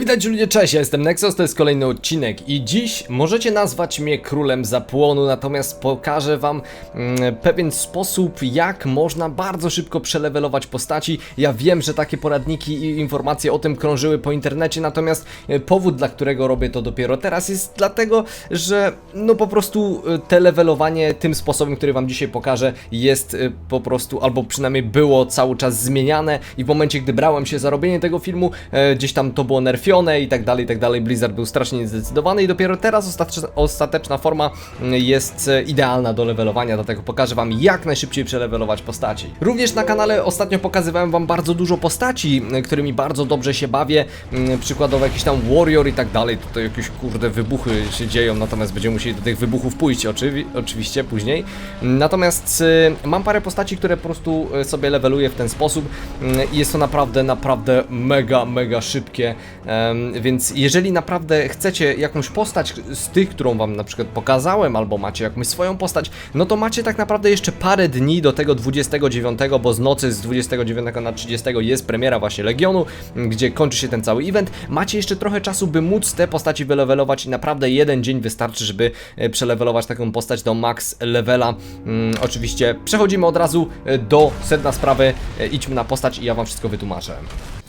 Witajcie ludzie, cześć, ja jestem Nexus, to jest kolejny odcinek i dziś możecie nazwać mnie królem zapłonu, natomiast pokażę wam mm, pewien sposób, jak można bardzo szybko przelewelować postaci. Ja wiem, że takie poradniki i informacje o tym krążyły po internecie, natomiast e, powód, dla którego robię to dopiero teraz jest dlatego, że no po prostu e, te levelowanie tym sposobem, który wam dzisiaj pokażę jest e, po prostu, albo przynajmniej było cały czas zmieniane i w momencie, gdy brałem się za robienie tego filmu, gdzieś tam to było i tak dalej, i tak dalej. Blizzard był strasznie niezdecydowany i dopiero teraz ostateczna, forma mm, jest e, idealna do levelowania, dlatego pokażę wam jak najszybciej przelevelować postaci. Również na kanale ostatnio pokazywałem wam bardzo dużo postaci, m, którymi bardzo dobrze się bawię, m, przykładowo jakiś tam warrior i tak dalej, tutaj jakieś kurde wybuchy się dzieją, natomiast będziemy musieli do tych wybuchów pójść oczywi oczywiście później. Natomiast e, mam parę postaci, które po prostu e, sobie leveluję w ten sposób mm, i jest to naprawdę, naprawdę mega, mega szybkie. Więc jeżeli naprawdę chcecie jakąś postać z tych, którą wam na przykład pokazałem, albo macie jakąś swoją postać, no to macie tak naprawdę jeszcze parę dni do tego 29, bo z nocy z 29 na 30 jest premiera właśnie Legionu, gdzie kończy się ten cały event. Macie jeszcze trochę czasu, by móc te postaci wylewelować i naprawdę jeden dzień wystarczy, żeby e, przelewelować taką postać do max levela. Mm, oczywiście przechodzimy od razu e, do sedna sprawy, E, idźmy na postać i ja wam wszystko wytłumaczę.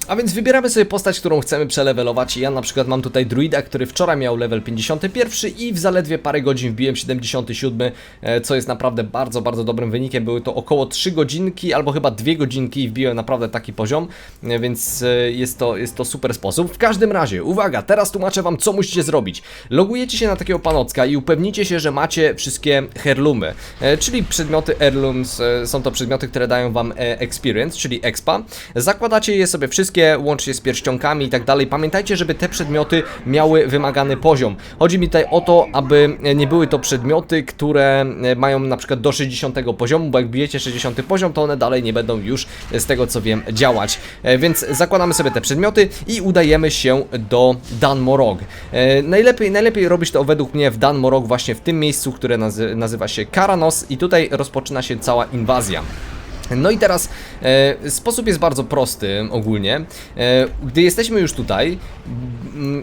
A więc wybieramy sobie postać, którą chcemy przelewelować. Ja na przykład mam tutaj druida, który wczoraj miał level 51 i w zaledwie parę godzin wbiłem 77, e, co jest naprawdę bardzo, bardzo dobrym wynikiem. Były to około 3 godzinki albo chyba 2 godzinki i wbiłem naprawdę taki poziom, e, więc e, jest to, jest to super sposób. W każdym razie, uwaga, teraz tłumaczę wam co musicie zrobić. Logujecie się na takiego panocka i upewnicie się, że macie wszystkie heirloomy, e, czyli przedmioty heirlooms, są to przedmioty, które dają wam experience, czyli expa. Zakładacie je sobie wszystkie, łącznie z pierścionkami i tak dalej. Pamiętajcie, żeby te przedmioty miały wymagany poziom. Chodzi mi tutaj o to, aby nie były to przedmioty, które e, mają na przykład do 60 poziomu, bo jak bijecie 60 poziom, to one dalej nie będą już z tego co wiem działać. E, Więc zakładamy sobie te przedmioty i udajemy się do Danmorog. E, Najlepiej, najlepiej robić to według mnie w Danmorog właśnie w tym miejscu, które nazy nazywa się Karanos i tutaj rozpoczyna się cała inwazja. No i teraz e, sposób jest bardzo prosty ogólnie. E, gdy jesteśmy już tutaj,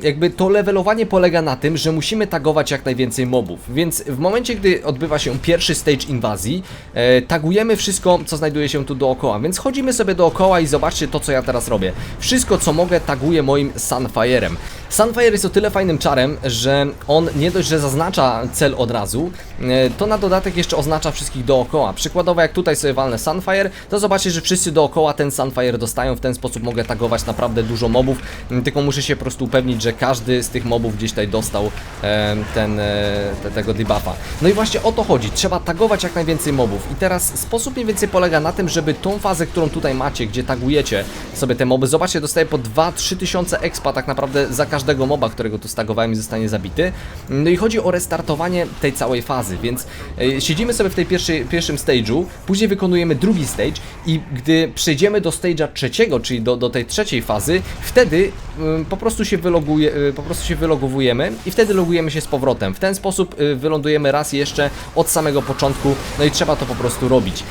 jakby to levelowanie polega na tym, że musimy tagować jak najwięcej mobów. Więc w momencie, gdy odbywa się pierwszy stage inwazji, e, tagujemy wszystko, co znajduje się tu dookoła. Więc chodzimy sobie dookoła i zobaczcie to, co ja teraz robię. Wszystko, co mogę, taguję moim Sunfire'em. Sunfire jest o tyle fajnym czarem, że on nie dość, że zaznacza cel od razu, e, to na dodatek jeszcze oznacza wszystkich dookoła. Przykładowo, jak tutaj sobie walnę Sunfire, to zobaczcie, że wszyscy dookoła ten Sunfire dostają. W ten sposób mogę tagować naprawdę dużo mobów, tylko muszę się po prostu upewnić, że każdy z tych mobów gdzieś tutaj dostał e, ten, e, te, tego debuffa. No i właśnie o to chodzi. Trzeba tagować jak najwięcej mobów. I teraz sposób mniej więcej polega na tym, żeby tą fazę, którą tutaj macie, gdzie tagujecie sobie te moby, zobaczcie, dostaję po 2-3 tysiące expa tak naprawdę za każdego moba, którego tu stagowałem i zostanie zabity. No i chodzi o restartowanie tej całej fazy, więc e, siedzimy sobie w tej pierwszej, pierwszym stage'u, później wykonujemy drugi stage i gdy przejdziemy do stage'a trzeciego, czyli do, do tej trzeciej fazy, wtedy ym, po prostu się wyloguje, y, po prostu się wylogowujemy i wtedy logujemy się z powrotem. W ten sposób y, wylądujemy raz jeszcze od samego początku, no i trzeba to po prostu robić.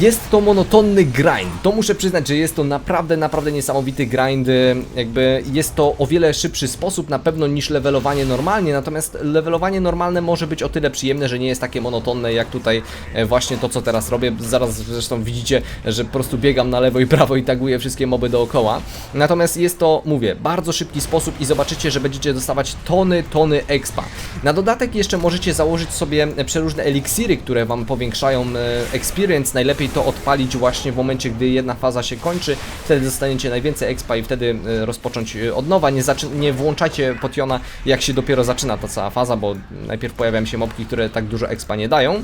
Jest to monotonny grind. To muszę przyznać, że jest to naprawdę, naprawdę niesamowity grind. y, Jakby jest to o wiele szybszy sposób na pewno niż levelowanie normalnie, natomiast levelowanie normalne może być o tyle przyjemne, że nie jest takie monotonne jak tutaj e, właśnie to, co teraz robię. Zaraz zresztą widzicie, że po prostu biegam na lewo i prawo i taguję wszystkie moby dookoła. Natomiast jest to, mówię, bardzo szybki sposób i zobaczycie, że będziecie dostawać tony, tony expa. Na dodatek jeszcze możecie założyć sobie przeróżne eliksiry, które Wam powiększają e, experience. Najlepiej to odpalić właśnie w momencie, gdy jedna faza się kończy. Wtedy dostaniecie najwięcej expa i wtedy e, rozpocząć e, od nowa. Nie, nie włączajcie potiona, jak się dopiero zaczyna ta cała faza, bo najpierw pojawiają się mobki, które tak dużo expa nie dają.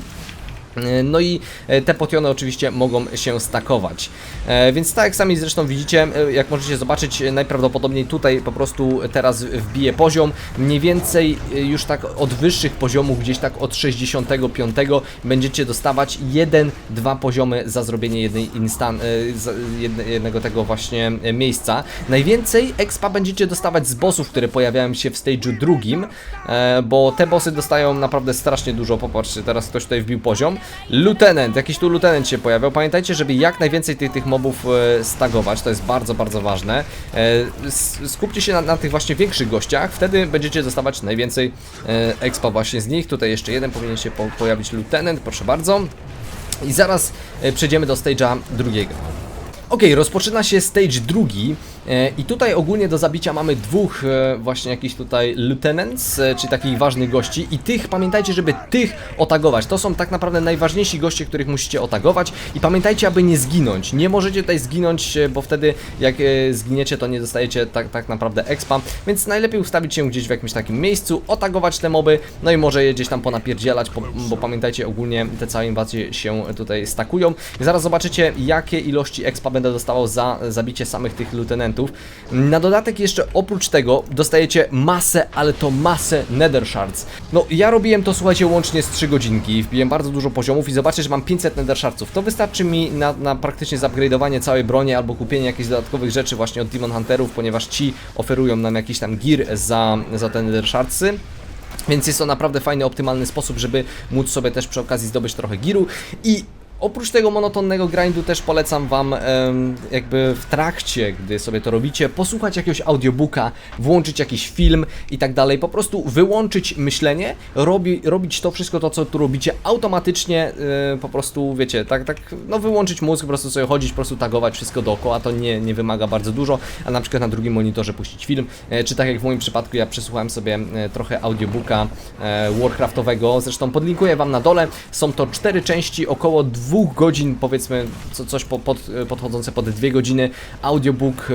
E, No i e, te potiony oczywiście mogą się stakować. E, Więc tak jak sami zresztą widzicie, jak możecie zobaczyć, najprawdopodobniej tutaj po prostu teraz wbije poziom. Mniej więcej już tak od wyższych poziomów, gdzieś tak od 65 będziecie dostawać 1-2 poziomy za zrobienie jednej instan jednego tego właśnie miejsca. Najwięcej expa będziecie dostawać z bossów, które pojawiają się w stage'u drugim, bo te bossy dostają naprawdę strasznie dużo. Popatrzcie, teraz ktoś tutaj wbił poziom. Lieutenant, jakiś tu lieutenant się pojawiał. Pamiętajcie, żeby jak najwięcej tych, tych mobów e, stagować, to jest bardzo, bardzo ważne. E, skupcie się na, na tych właśnie większych gościach, wtedy będziecie dostawać najwięcej e, expa właśnie z nich. Tutaj jeszcze jeden powinien się po, pojawić lieutenant, proszę bardzo. I zaraz przejdziemy do stage'a drugiego. Ok, rozpoczyna się stage drugi e, i tutaj ogólnie do zabicia mamy dwóch e, właśnie jakichś tutaj lieutenants, e, czyli takich ważnych gości i tych, pamiętajcie, żeby tych otagować. To są tak naprawdę najważniejsi goście, których musicie otagować i pamiętajcie, aby nie zginąć. Nie możecie tutaj zginąć, bo wtedy jak zginiecie, to nie dostajecie tak, tak naprawdę expa, więc najlepiej ustawić się gdzieś w jakimś takim miejscu, otagować te moby, no i może je gdzieś tam ponapierdzielać, po, bo pamiętajcie, ogólnie te całe inwazje się tutaj stakują. Zaraz zobaczycie, jakie ilości expa będę dostawał za zabicie samych tych lieutenantów. Na dodatek jeszcze oprócz tego dostajecie masę, ale to masę nether shards. No ja robiłem to słuchajcie łącznie z 3 godzinki, wbiłem bardzo dużo poziomów i zobaczcie, że mam 500 nether shardsów. To wystarczy mi na, na praktycznie zupgrade'owanie całej broni albo kupienie jakichś dodatkowych rzeczy właśnie od Demon Hunterów, ponieważ ci oferują nam jakiś tam gear za, za te nether shardsy. Więc jest to naprawdę fajny, optymalny sposób, żeby móc sobie też przy okazji zdobyć trochę giru i Oprócz tego monotonnego grindu też polecam Wam jakby w trakcie, gdy sobie to robicie, posłuchać jakiegoś audiobooka, włączyć jakiś film i tak dalej, po prostu wyłączyć myślenie, robi, robić to wszystko to, co tu robicie automatycznie, po prostu wiecie, tak, tak, no wyłączyć mózg, po prostu sobie chodzić, po prostu tagować wszystko dookoła, to nie, nie wymaga bardzo dużo, a na przykład na drugim monitorze puścić film, e, czy tak jak w moim przypadku, ja przesłuchałem sobie e, trochę audiobooka e, Warcraftowego, zresztą podlinkuję Wam na dole, są to cztery części, około dwóch godzin, powiedzmy, co, coś po, pod, podchodzące pod dwie godziny, audiobook,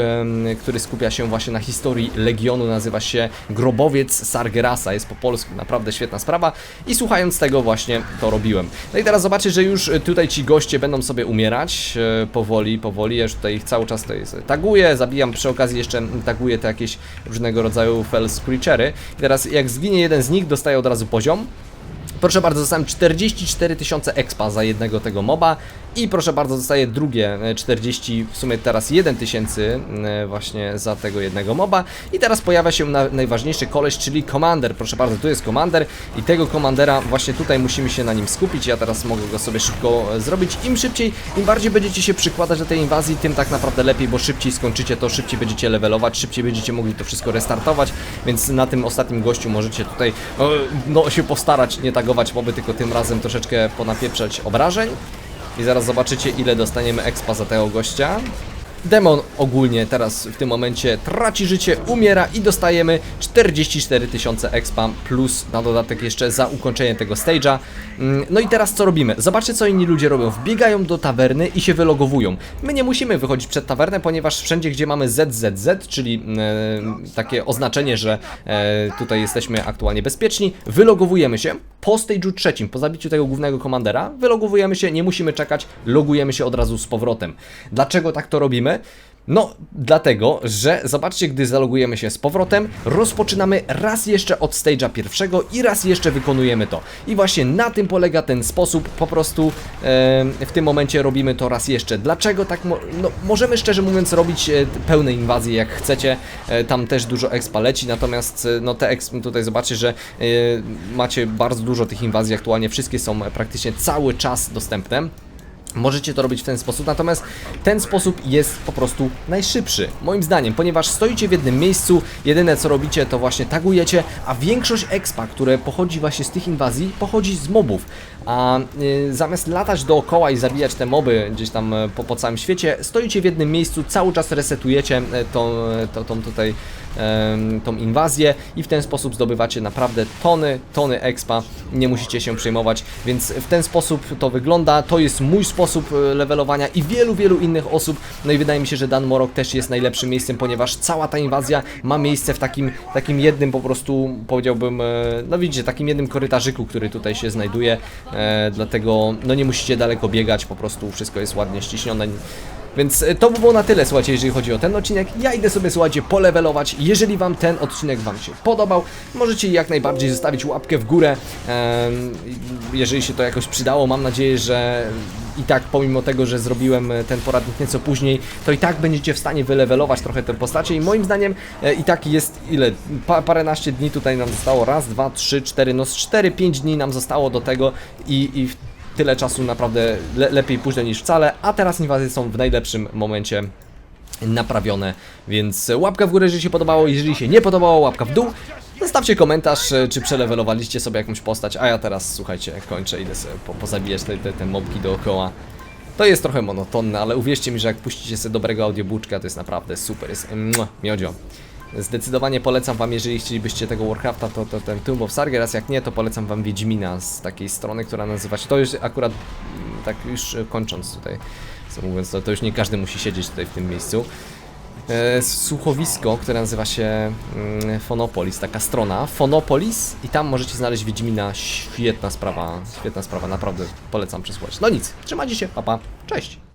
który skupia się właśnie na historii Legionu, nazywa się Grobowiec Sargerasa, jest po polsku, naprawdę świetna sprawa. I słuchając tego właśnie to robiłem. No i teraz zobaczcie, że już tutaj ci goście będą sobie umierać, e, powoli, powoli, ja już tutaj ich cały czas tutaj taguję, zabijam przy okazji jeszcze taguję te jakieś różnego rodzaju fell creature'y. I teraz jak zginie jeden z nich, dostaje od razu poziom, Proszę bardzo, dostałem 44 tysiące expa za jednego tego moba i proszę bardzo, dostaję drugie e, 40, w sumie teraz 1 tysięcy e, właśnie za tego jednego moba i teraz pojawia się na, najważniejszy koleś, czyli Commander. Proszę bardzo, tu jest Commander i tego Commandera właśnie tutaj musimy się na nim skupić. Ja teraz mogę go sobie szybko e, zrobić. Im szybciej, im bardziej będziecie się przykładać do tej inwazji, tym tak naprawdę lepiej, bo szybciej skończycie to, szybciej będziecie levelować, szybciej będziecie mogli to wszystko restartować, więc na tym ostatnim gościu możecie tutaj e, no, się postarać, nie tagować moby, tylko tym razem troszeczkę ponapieprzać obrażeń. I zaraz zobaczycie ile dostaniemy expa za tego gościa. Demon ogólnie teraz w tym momencie traci życie, umiera i dostajemy 44 tysiące expa plus na dodatek jeszcze za ukończenie tego stage'a. Mm, No i teraz co robimy? Zobaczcie co inni ludzie robią. Wbiegają do tawerny i się wylogowują. My nie musimy wychodzić przed tawernę, ponieważ wszędzie gdzie mamy ZZZ, czyli e, takie oznaczenie, że e, tutaj jesteśmy aktualnie bezpieczni, wylogowujemy się po stage'u trzecim, po zabiciu tego głównego komandera, wylogowujemy się, nie musimy czekać, logujemy się od razu z powrotem. Dlaczego tak to robimy? No, dlatego, że zobaczcie, gdy zalogujemy się z powrotem, rozpoczynamy raz jeszcze od stage'a pierwszego i raz jeszcze wykonujemy to. I właśnie na tym polega ten sposób, po prostu e, w tym momencie robimy to raz jeszcze. Dlaczego tak? Mo no, możemy szczerze mówiąc robić e, pełne inwazje jak chcecie, e, tam też dużo expa leci, natomiast e, no te exp tutaj zobaczcie, że e, macie bardzo dużo tych inwazji aktualnie, wszystkie są praktycznie cały czas dostępne. Możecie to robić w ten sposób, natomiast ten sposób jest po prostu najszybszy, moim zdaniem, ponieważ stoicie w jednym miejscu, jedyne co robicie to właśnie tagujecie, a większość expa, które pochodzi właśnie z tych inwazji, pochodzi z mobów. A y, zamiast latać dookoła i zabijać te moby gdzieś tam y, po, po całym świecie, stoicie w jednym miejscu, cały czas resetujecie y, tą, y, tą, tutaj tą inwazję i w ten sposób zdobywacie naprawdę tony, tony expa, nie musicie się przejmować, więc w ten sposób to wygląda, to jest mój sposób e, levelowania i wielu, wielu innych osób, no i wydaje mi się, że Dan Morok też jest najlepszym miejscem, ponieważ cała ta inwazja ma miejsce w takim, takim jednym po prostu, powiedziałbym, e, no widzicie, takim jednym korytarzyku, który tutaj się znajduje, e, dlatego no nie musicie daleko biegać, po prostu wszystko jest ładnie ściśnione, więc e, to by było na tyle, słuchajcie, jeżeli chodzi o ten odcinek. Ja idę sobie, słuchajcie, polewelować. Jeżeli Wam ten odcinek Wam się podobał, możecie jak najbardziej zostawić łapkę w górę. Jeżeli się to jakoś przydało, mam nadzieję, że i tak pomimo tego, że zrobiłem e, ten poradnik nieco później, to i tak będziecie w stanie wylewelować trochę te postacie i moim zdaniem e, i tak jest ile? Pa, paręnaście dni tutaj nam zostało. Raz, dwa, trzy, cztery, no z cztery, pięć dni nam zostało do tego i, i tyle czasu naprawdę le lepiej późno niż wcale, a teraz inwazje są w najlepszym momencie naprawione, więc łapka w górę, jeżeli się podobało, jeżeli się nie podobało, łapka w dół. Zostawcie komentarz, e, czy przelewelowaliście sobie jakąś postać, a ja teraz, słuchajcie, kończę, idę sobie po, pozabijać te, te, te mobki dookoła. To jest trochę monotonne, ale uwierzcie mi, że jak puścicie sobie dobrego audiobooczka, to jest naprawdę super, jest mua, miodzio. Zdecydowanie polecam wam, jeżeli chcielibyście tego Warcrafta, to, to ten Tomb of Sargeras, jak nie, to polecam wam Wiedźmina z takiej strony, która nazywa się, to już akurat, mm, tak już e, kończąc tutaj, co mówiąc, to, to już nie każdy musi siedzieć tutaj w tym miejscu. E, słuchowisko, które nazywa się mm, Fonopolis, taka strona, Fonopolis i tam możecie znaleźć Wiedźmina, świetna sprawa, świetna sprawa, naprawdę polecam przesłuchać. No nic, trzymajcie się, papa, cześć!